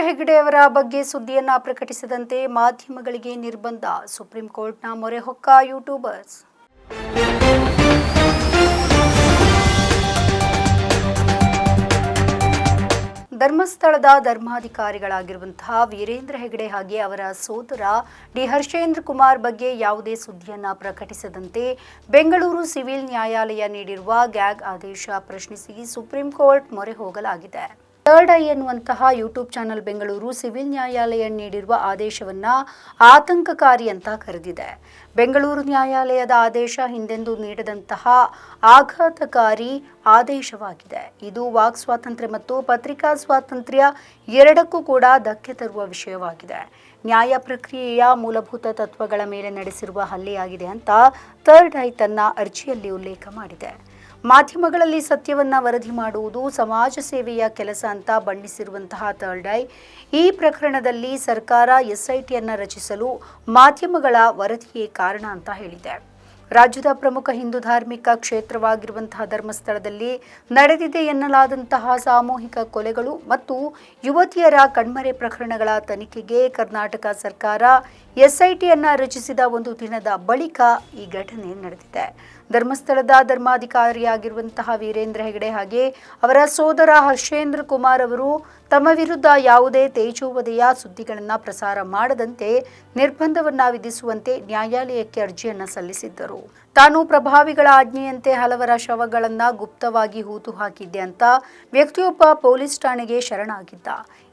ವೀರೇಂದ್ರ ಹೆಗ್ಗಡೆ ಅವರ ಬಗ್ಗೆ ಸುದ್ದಿಯನ್ನ ಪ್ರಕಟಿಸದಂತೆ ಮಾಧ್ಯಮಗಳಿಗೆ ನಿರ್ಬಂಧ. ಸುಪ್ರೀಂ ಕೋರ್ಟ್ನ ಮೊರೆ ಹೊಕ್ಕ ಯೂಟ್ಯೂಬರ್ಸ್. ಧರ್ಮಸ್ಥಳದ ಧರ್ಮಾಧಿಕಾರಿಗಳಾಗಿರುವಂತಹ ವೀರೇಂದ್ರ ಹೆಗಡೆ ಹಾಗೆ ಅವರ ಸೋದರ ಡಿ ಹರ್ಷೇಂದ್ರ ಕುಮಾರ್ ಬಗ್ಗೆ ಯಾವುದೇ ಸುದ್ದಿಯನ್ನ ಪ್ರಕಟಿಸದಂತೆ ಬೆಂಗಳೂರು ಸಿವಿಲ್ ನ್ಯಾಯಾಲಯ ನೀಡಿರುವ ಗ್ಯಾಗ್ ಆದೇಶ ಪ್ರಶ್ನಿಸಿ ಸುಪ್ರೀಂ ಕೋರ್ಟ್ ಮೊರೆ ಹೋಗಲಾಗಿದೆ. ಥರ್ಡ್ ಐ ಎನ್ನುವಂತಹ ಯೂಟ್ಯೂಬ್ ಚಾನೆಲ್ ಬೆಂಗಳೂರು ಸಿವಿಲ್ ನ್ಯಾಯಾಲಯ ನೀಡಿರುವ ಆದೇಶವನ್ನ ಆತಂಕಕಾರಿ ಅಂತ ಕರೆದಿದೆ. ಬೆಂಗಳೂರು ನ್ಯಾಯಾಲಯದ ಆದೇಶ ಹಿಂದೆಂದೂ ನೀಡದಂತಹ ಆಘಾತಕಾರಿ ಆದೇಶವಾಗಿದೆ. ಇದು ವಾಕ್ ಸ್ವಾತಂತ್ರ್ಯ ಮತ್ತು ಪತ್ರಿಕಾ ಸ್ವಾತಂತ್ರ್ಯ ಎರಡಕ್ಕೂ ಕೂಡ ಧಕ್ಕೆ ತರುವ ವಿಷಯವಾಗಿದೆ. ನ್ಯಾಯ ಪ್ರಕ್ರಿಯೆಯ ಮೂಲಭೂತ ತತ್ವಗಳ ಮೇಲೆ ನಡೆಸಿರುವ ಹಲ್ಲೆಯಾಗಿದೆ ಅಂತ ಥರ್ಡ್ ಐ ತನ್ನ ಅರ್ಜಿಯಲ್ಲಿ ಉಲ್ಲೇಖ ಮಾಡಿದೆ. ಮಾಧ್ಯಮಗಳಲ್ಲಿ ಸತ್ಯವನ್ನ ವರದಿ ಮಾಡುವುದು ಸಮಾಜ ಸೇವೆಯ ಕೆಲಸ ಅಂತ ಬಣ್ಣಿಸಿರುವಂತಹ ಐ. ಈ ಪ್ರಕರಣದಲ್ಲಿ ಸರ್ಕಾರ ಎಸ್ಐಟಿಯನ್ನ ರಚಿಸಲು ಮಾಧ್ಯಮಗಳ ವರದಿಯೇ ಕಾರಣ ಅಂತ ಹೇಳಿದೆ. ರಾಜ್ಯದ ಪ್ರಮುಖ ಹಿಂದೂ ಧಾರ್ಮಿಕ ಕ್ಷೇತ್ರವಾಗಿರುವಂತಹ ಧರ್ಮಸ್ಥಳದಲ್ಲಿ ನಡೆದಿದೆ ಎನ್ನಲಾದಂತಹ ಸಾಮೂಹಿಕ ಕೊಲೆಗಳು ಮತ್ತು ಯುವತಿಯರ ಕಣ್ಮರೆ ಪ್ರಕರಣಗಳ ತನಿಖೆಗೆ ಕರ್ನಾಟಕ ಸರ್ಕಾರ ಎಸ್ಐಟಿಯನ್ನ ರಚಿಸಿದ ಒಂದು ದಿನದ ಬಳಿಕ ಈ ಘಟನೆ ನಡೆದಿದೆ. ಧರ್ಮಸ್ಥಳದ ಧರ್ಮಾಧಿಕಾರಿಯಾಗಿರುವಂತಹ ವೀರೇಂದ್ರ ಹೆಗಡೆ ಹಾಗೆ ಅವರ ಸೋದರ ಹರ್ಷೇಂದ್ರ ಕುಮಾರ್ ಅವರು ತಮ್ಮ ವಿರುದ್ಧ ಯಾವುದೇ ತೇಜೋವಧೆಯ ಸುದ್ದಿಗಳನ್ನು ಪ್ರಸಾರ ಮಾಡದಂತೆ ನಿರ್ಬಂಧವನ್ನು ವಿಧಿಸುವಂತೆ ನ್ಯಾಯಾಲಯಕ್ಕೆ ಅರ್ಜಿಯನ್ನು ಸಲ್ಲಿಸಿದ್ದರು. ತಾನು ಪ್ರಭಾವಿಗಳ ಆಜ್ಞೆಯಂತೆ ಹಲವರ ಶವಗಳನ್ನು ಗುಪ್ತವಾಗಿ ಹೂತು ಹಾಕಿದ್ದೆ ಅಂತ ವ್ಯಕ್ತಿಯೊಬ್ಬ ಪೊಲೀಸ್ ಠಾಣೆಗೆ ಶರಣಾಗಿದ್ದ.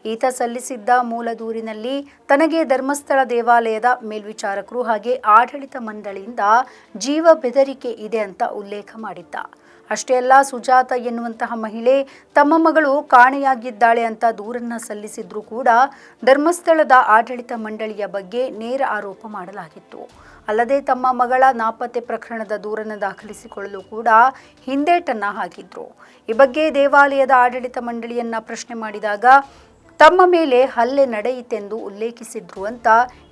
ಈತ ಸಲ್ಲಿಸಿದ್ದ ಮೂಲ ದೂರಿನಲ್ಲಿ ತನಗೆ ಧರ್ಮಸ್ಥಳ ದೇವಾಲಯದ ಮೇಲ್ವಿಚಾರಕರು ಹಾಗೆ ಆಡಳಿತ ಮಂಡಳಿಯಿಂದ ಜೀವ ಬೆದರಿಕೆ ಇದೆ ಅಂತ ಉಲ್ಲೇಖ ಮಾಡಿದ್ದ. ಅಷ್ಟೇ ಅಲ್ಲ, ಸುಜಾತ ಎನ್ನುವಂತಹ ಮಹಿಳೆ ತಮ್ಮ ಮಗಳು ಕಾಣೆಯಾಗಿದ್ದಾಳೆ ಅಂತ ದೂರನ್ನ ಸಲ್ಲಿಸಿದ್ರು ಕೂಡ ಧರ್ಮಸ್ಥಳದ ಆಡಳಿತ ಮಂಡಳಿಯ ಬಗ್ಗೆ ನೇರ ಆರೋಪ ಮಾಡಲಾಗಿತ್ತು. ಅಲ್ಲದೆ ತಮ್ಮ ಮಗಳ ನಾಪತ್ತೆ ಪ್ರಕರಣದ ದೂರನ್ನು ದಾಖಲಿಸಿಕೊಳ್ಳಲು ಕೂಡ ಹಿಂದೇಟನ್ನ ಹಾಕಿದ್ರು. ಈ ಬಗ್ಗೆ ದೇವಾಲಯದ ಆಡಳಿತ ಮಂಡಳಿಯನ್ನ ಪ್ರಶ್ನೆ ಮಾಡಿದಾಗ, ತಮ್ಮ ಮೇಲೆ ಹಲ್ಲೆ ನಡೆಯಿತೆಂದು ಉಲ್ಲೇಖಿಸಿದ್ರು ಅಂತ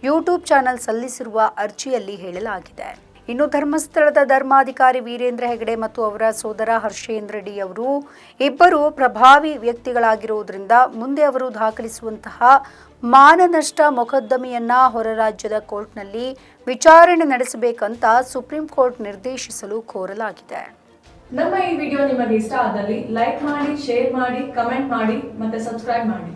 ಯೂಟ್ಯೂಬ್ ಚಾನೆಲ್ ಸಲ್ಲಿಸಿರುವ ಅರ್ಜಿಯಲ್ಲಿ ಹೇಳಲಾಗಿದೆ. ಇನ್ನು ಧರ್ಮಸ್ಥಳದ ಧರ್ಮಾಧಿಕಾರಿ ವೀರೇಂದ್ರ ಹೆಗಡೆ ಮತ್ತು ಅವರ ಸೋದರ ಹರ್ಷೇಂದ್ರ ಡಿ ಅವರು ಇಬ್ಬರು ಪ್ರಭಾವಿ ವ್ಯಕ್ತಿಗಳಾಗಿರುವುದರಿಂದ ಮುಂದೆ ಅವರು ದಾಖಲಿಸುವಂತಹ ಮಾನನಷ್ಟ ಮೊಕದ್ದಮೆಯನ್ನ ಹೊರ ರಾಜ್ಯದ ಕೋರ್ಟ್ನಲ್ಲಿ ವಿಚಾರಣೆ ನಡೆಸಬೇಕಂತ ಸುಪ್ರೀಂ ಕೋರ್ಟ್ ನಿರ್ದೇಶಿಸಲು ಕೋರಲಾಗಿದೆ. ನಮ್ಮ ಈ ವಿಡಿಯೋ ನಿಮಗೆ ಇಷ್ಟ ಆದಲ್ಲಿ ಲೈಕ್ ಮಾಡಿ, ಶೇರ್ ಮಾಡಿ, ಕಮೆಂಟ್ ಮಾಡಿ ಮತ್ತೆ ಸಬ್ಸ್ಕ್ರೈಬ್ ಮಾಡಿ.